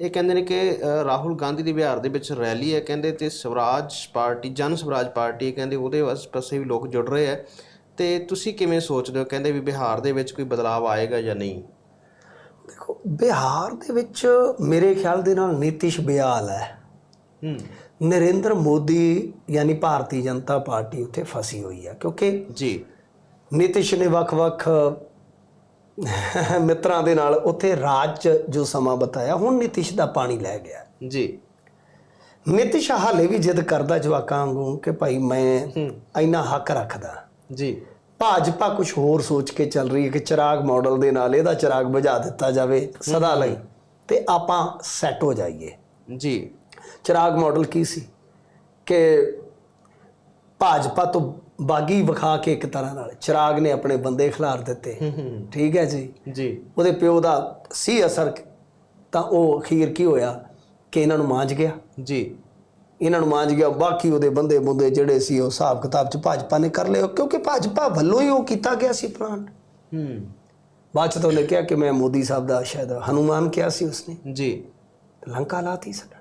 ਇਹ ਕਹਿੰਦੇ ਨੇ ਕਿ ਰਾਹੁਲ ਗਾਂਧੀ ਦੀ ਬਿਹਾਰ ਦੇ ਵਿੱਚ ਰੈਲੀ ਹੈ ਕਹਿੰਦੇ ਤੇ ਸਵਰਾਜ ਪਾਰਟੀ ਜਨ ਸਵਰਾਜ ਪਾਰਟੀ ਕਹਿੰਦੇ ਉਹਦੇ ਪਾਸੇ ਵੀ ਲੋਕ ਜੁੜ ਰਹੇ ਆ ਤੇ ਤੁਸੀਂ ਕਿਵੇਂ ਸੋਚਦੇ ਹੋ ਕਹਿੰਦੇ ਵੀ ਬਿਹਾਰ ਦੇ ਵਿੱਚ ਕੋਈ ਬਦਲਾਅ ਆਏਗਾ ਜਾਂ ਨਹੀਂ? ਦੇਖੋ ਬਿਹਾਰ ਦੇ ਵਿੱਚ ਮੇਰੇ ਖਿਆਲ ਦੇ ਨਾਲ ਨੀਤਿਸ਼ ਬਿਆਲ ਹੈ। ਹੂੰ। ਨਰਿੰਦਰ ਮੋਦੀ ਯਾਨੀ ਭਾਰਤੀ ਜਨਤਾ ਪਾਰਟੀ ਉੱਥੇ ਫਸੀ ਹੋਈ ਹੈ ਕਿਉਂਕਿ ਜੀ। ਨੀਤਿਸ਼ ਨੇ ਵੱਖ-ਵੱਖ ਮਿੱਤਰਾਂ ਦੇ ਨਾਲ ਉੱਥੇ ਰਾਜ 'ਚ ਜੋ ਸਮਾਂ ਬਤਾਇਆ ਹੁਣ ਨੀਤਿਸ਼ ਦਾ ਪਾਣੀ ਲੈ ਗਿਆ। ਜੀ। ਨੀਤਿਸ਼ ਹਾਲੇ ਵੀ ਜਿੱਦ ਕਰਦਾ ਜਵਾਕਾਂ ਵਾਂਗੂ ਕਿ ਭਾਈ ਮੈਂ ਇੰਨਾ ਹੱਕ ਰੱਖਦਾ। ਜੀ। ਭਾਜਪਾ ਕੁਝ ਹੋਰ ਸੋਚ ਕੇ ਚੱਲ ਰਹੀ ਹੈ ਕਿ ਚਿਰਾਗ ਮਾਡਲ ਦੇ ਨਾਲ ਇਹਦਾ ਚਿਰਾਗ ਬੁਝਾ ਦਿੱਤਾ ਜਾਵੇ ਸਦਾ ਲਈ ਤੇ ਆਪਾਂ ਸੈੱਟ ਹੋ ਜਾਈਏ। ਜੀ। ਚਿਰਾਗ ਮਾਡਲ ਕੀ ਸੀ? ਕਿ ਭਾਜਪਾ ਤੋਂ ਬਾਗੀ ਵਿਖਾ ਕੇ ਇੱਕ ਤਰ੍ਹਾਂ ਨਾਲ ਚਿਰਾਗ ਨੇ ਆਪਣੇ ਬੰਦੇ ਖਿਲਾਰ ਦਿੱਤੇ। ਠੀਕ ਹੈ ਜੀ? ਜੀ। ਉਹਦੇ ਪਿਓ ਦਾ ਸੀ ਅਸਰ ਤਾਂ ਉਹ ਅਖੀਰ ਕੀ ਹੋਇਆ ਕਿ ਇਹਨਾਂ ਨੂੰ ਮਾਂਜ ਗਿਆ? ਜੀ। ਇਹਨਾਂ ਨੂੰ ਮਾਂਜ ਗਿਆ ਬਾਕੀ ਉਹਦੇ ਬੰਦੇ ਬੰਦੇ ਜਿਹੜੇ ਸੀ ਉਹ ਹਿਸਾਬ ਕਿਤਾਬ ਚ ਭਾਜਪਾ ਨੇ ਕਰ ਲਿਆ ਕਿਉਂਕਿ ਭਾਜਪਾ ਵੱਲੋਂ ਹੀ ਉਹ ਕੀਤਾ ਗਿਆ ਸੀ ਪਲਾਨ। ਹੂੰ। ਬਾਅਦ ਚ ਤਾਂ ਉਹਨੇ ਕਿਹਾ ਕਿ ਮੈਂ ਮੋਦੀ ਸਾਹਿਬ ਦਾ ਸ਼ਾਇਦ ਹਨੂਮਾਨ ਕਿਹਾ ਸੀ ਉਸਨੇ। ਜੀ। ਲੰਕਾ ਲਾਤੀ ਸਾਡਾ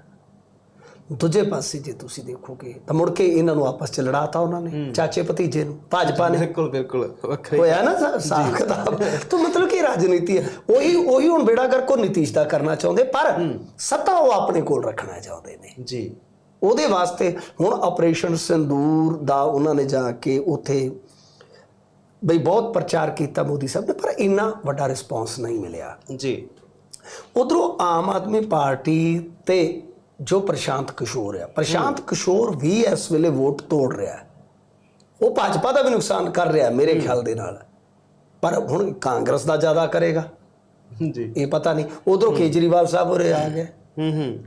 ਦੂਜੇ ਪਾਸੇ ਜੇ ਤੁਸੀਂ ਦੇਖੋਗੇ ਤਾਂ ਮੁੜ ਕੇ ਇਹਨਾਂ ਨੂੰ ਆਪਸ ਚ ਲੜਾਤਾ ਉਹਨਾਂ ਨੇ ਚਾਚੇ ਭਤੀਜੇ ਨੂੰ ਭਾਜਪਾ ਨੇ। ਬਿਲਕੁਲ ਬਿਲਕੁਲ ਵੱਖਰੇ। ਹੋਇਆ ਨਾ ਸਾ- ਹਿਸਾਬ ਕਿਤਾਬ ਤਾਂ ਮਤਲਬ ਕਿ ਰਾਜਨੀਤੀ ਹੈ? ਉਹੀ ਉਹੀ ਹੁਣ ਬੇੜਾ ਕਰ ਕੋ ਨੀਤੀਸ਼ ਦਾ ਕਰਨਾ ਚਾਹੁੰਦੇ ਪਰ ਸੱਤਾ ਉਹ ਆਪਣੇ ਕੋਲ ਰੱਖਣਾ ਚਾਹੁੰਦੇ ਨੇ। ਜੀ। ਉਹਦੇ ਵਾਸਤੇ ਹੁਣ ਆਪਰੇਸ਼ਨ ਸਿੰਦੂਰ ਦਾ ਉਹਨਾਂ ਨੇ ਜਾ ਕੇ ਉੱਥੇ ਬਈ ਬਹੁਤ ਪ੍ਰਚਾਰ ਕੀਤਾ ਮੋਦੀ ਸਾਹਿਬ ਨੇ ਪਰ ਇੰਨਾ ਵੱਡਾ ਰਿਸਪਾਂਸ ਨਹੀਂ ਮਿਲਿਆ। ਜੀ। ਉਧਰੋਂ ਆਮ ਆਦਮੀ ਪਾਰਟੀ ਤੇ ਜੋ ਪ੍ਰਸ਼ਾਂਤ ਕਿਸ਼ੋਰ ਆ। ਪ੍ਰਸ਼ਾਂਤ ਕਿਸ਼ੋਰ ਵੀ ਇਸ ਵੇਲੇ ਵੋਟ ਤੋੜ ਰਿਹਾ। ਉਹ ਭਾਜਪਾ ਦਾ ਵੀ ਨੁਕਸਾਨ ਕਰ ਰਿਹਾ ਮੇਰੇ ਖਿਆਲ ਦੇ ਨਾਲ। ਪਰ ਹੁਣ ਕਾਂਗਰਸ ਦਾ ਜ਼ਿਆਦਾ ਕਰੇਗਾ। ਜੀ। ਇਹ ਪਤਾ ਨਹੀਂ ਉਧਰੋਂ ਕੇਜਰੀਵਾਲ ਸਾਹਿਬ ਹੋਰੇ ਆ ਗਏ। ਹੂੰ ਹੂੰ।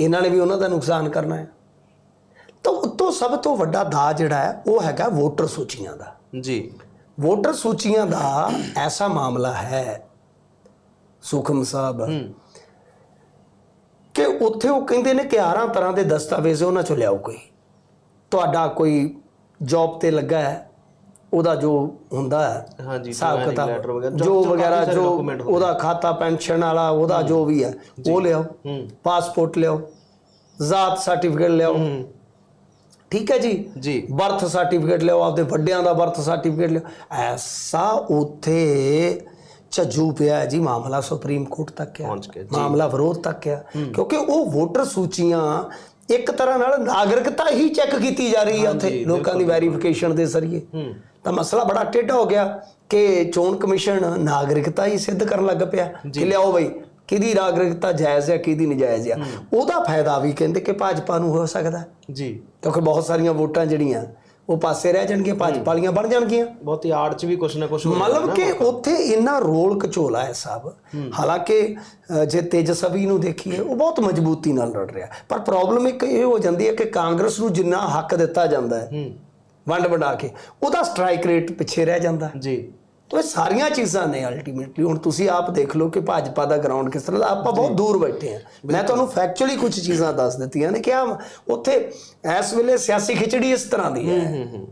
ਇਹਨਾਂ ਨੇ ਵੀ ਉਹਨਾਂ ਦਾ ਨੁਕਸਾਨ ਕਰਨਾ ਹੈ। ਤਾਂ ਉਤੋਂ ਸਭ ਤੋਂ ਵੱਡਾ ਦਾ ਜਿਹੜਾ ਹੈ ਉਹ ਹੈਗਾ ਵੋਟਰ ਸੂਚੀਆਂ ਦਾ। ਜੀ। ਵੋਟਰ ਸੂਚੀਆਂ ਦਾ ਐਸਾ ਮਾਮਲਾ ਹੈ। ਸੁਖਮ ਸਾਹਿਬ ਕਿ ਉੱਥੇ ਉਹ ਕਹਿੰਦੇ ਨੇ ਕਿ 11 ਤਰ੍ਹਾਂ ਦੇ ਦਸਤਾਵੇਜ਼ ਉਹਨਾਂ ਚੋਂ ਲਿਆਓ ਕੋਈ। ਤੁਹਾਡਾ ਕੋਈ ਜੌਬ ਤੇ ਲੱਗਾ ਹੈ ਉਹਦਾ ਜੋ ਹੁੰਦਾ ਹੈ ਹਾਂਜੀ ਹਿਸਾਬ ਕਿਤਾਬ ਜੋ ਵਗੈਰਾ ਜੋ ਉਹਦਾ ਖਾਤਾ ਪੈਨਸ਼ਨ ਵਾਲਾ ਉਹਦਾ ਜੋ ਵੀ ਹੈ ਉਹ ਲਿਆਓ ਹੂੰ। ਪਾਸਪੋਰਟ ਲਿਆਓ ਝਾਤ ਸਰਟੀਫਿਕੇਟ ਲਿਆਓ। ਹੂੰ। ਠੀਕ ਹੈ ਜੀ? ਜੀ। ਬਰਥ ਸਰਟੀਫਿਕੇਟ ਲਿਆਓ ਆਪਦੇ ਵੱਡਿਆਂ ਦਾ ਬਰਥ ਸਰਟੀਫਿਕੇਟ ਲਿਆਓ। ਐਸਾ ਉੱਥੇ ਝੱਜੂ ਪਿਆ ਜੀ ਮਾਮਲਾ ਸੁਪਰੀਮ ਕੋਰਟ ਤੱਕ ਹੈ। ਪਹੁੰਚ ਗਿਆ, ਜੀ। ਮਾਮਲਾ ਵਿਰੋਧ ਤੱਕ ਹੈ। ਕਿਉਂਕਿ ਉਹ ਵੋਟਰ ਸੂਚੀਆਂ ਇੱਕ ਤਰ੍ਹਾਂ ਨਾਲ ਨਾਗਰਿਕਤਾ ਹੀ ਚੈੱਕ ਕੀਤੀ ਜਾ ਰਹੀ ਹੈ ਉੱਥੇ ਲੋਕਾਂ ਦੀ ਵੈਰੀਫਿਕੇਸ਼ਨ ਦੇ ਜ਼ਰੀਏ। ਤਾਂ ਮਸਲਾ ਬੜਾ ਟੇਢਾ ਹੋ ਗਿਆ ਕਿ ਚੋਣ ਕਮਿਸ਼ਨ ਨਾਗਰਿਕਤਾ ਹੀ ਸਿੱਧ ਕਰਨ ਲੱਗ ਪਿਆ। ਕਿ ਲਿਆਓ ਬਈ ਕਿਹਦੀ ਨਾਗਰਿਕਤਾ ਜਾਇਜ਼ ਹੈ ਕਿਹਦੀ ਨਜਾਇਜ਼ ਹੈ। ਉਹਦਾ ਫਾਇਦਾ ਵੀ ਕਹਿੰਦੇ ਕਿ ਭਾਜਪਾ ਨੂੰ ਹੋ ਸਕਦਾ। ਜੀ। ਕਿਉਂਕਿ ਬਹੁਤ ਸਾਰੀਆਂ ਵੋਟਾਂ ਜਿਹੜੀਆਂ ਉਹ ਪਾਸੇ ਰਹਿ ਜਾਣਗੀਆਂ ਭਾਜਪਾ ਵਾਲੀਆਂ ਬਣ ਜਾਣਗੀਆਂ। ਬਹੁਤੀ ਆੜ ਚ ਵੀ ਕੁਛ ਨਾ ਕੁਛ ਮਤਲਬ। ਕਿ ਉੱਥੇ ਇੰਨਾ ਰੋਲ ਕਚੋਲਾ ਹੈ ਸਭ। ਹਾਲਾਂਕਿ ਜੇ ਤੇਜਸਵੀ ਨੂੰ ਦੇਖੀਏ ਉਹ ਬਹੁਤ ਮਜ਼ਬੂਤੀ ਨਾਲ ਲੜ ਰਿਹਾ। ਪਰ ਪ੍ਰੋਬਲਮ ਇੱਕ ਇਹ ਹੋ ਜਾਂਦੀ ਹੈ ਕਿ ਕਾਂਗਰਸ ਨੂੰ ਜਿੰਨਾ ਹੱਕ ਦਿੱਤਾ ਜਾਂਦਾ ਹੈ ਵੰਡ ਵੰਡਾ ਕੇ ਉਹਦਾ ਸਟ੍ਰਾਈਕ ਰੇਟ ਪਿੱਛੇ ਰਹਿ ਜਾਂਦਾ। ਜੀ। ਤੋ ਇਹ ਸਾਰੀਆਂ ਚੀਜ਼ਾਂ ਨੇ ਅਲਟੀਮੇਟਲੀ ਹੁਣ ਤੁਸੀਂ ਆਪ ਦੇਖ ਲਓ ਕਿ ਭਾਜਪਾ ਦਾ ਗਰਾਊਂਡ ਕਿਸ ਤਰ੍ਹਾਂ ਦਾ ਆਪਾਂ ਬਹੁਤ ਦੂਰ ਬੈਠੇ ਹਾਂ। ਮੈਂ ਤੁਹਾਨੂੰ ਫੈਕਚੁਅਲੀ ਕੁਝ ਚੀਜ਼ਾਂ ਦੱਸ ਦਿੱਤੀਆਂ ਨੇ ਕਿ ਆ ਉੱਥੇ ਇਸ ਵੇਲੇ ਸਿਆਸੀ ਖਿਚੜੀ ਇਸ ਤਰ੍ਹਾਂ ਦੀ ਹੂੰ।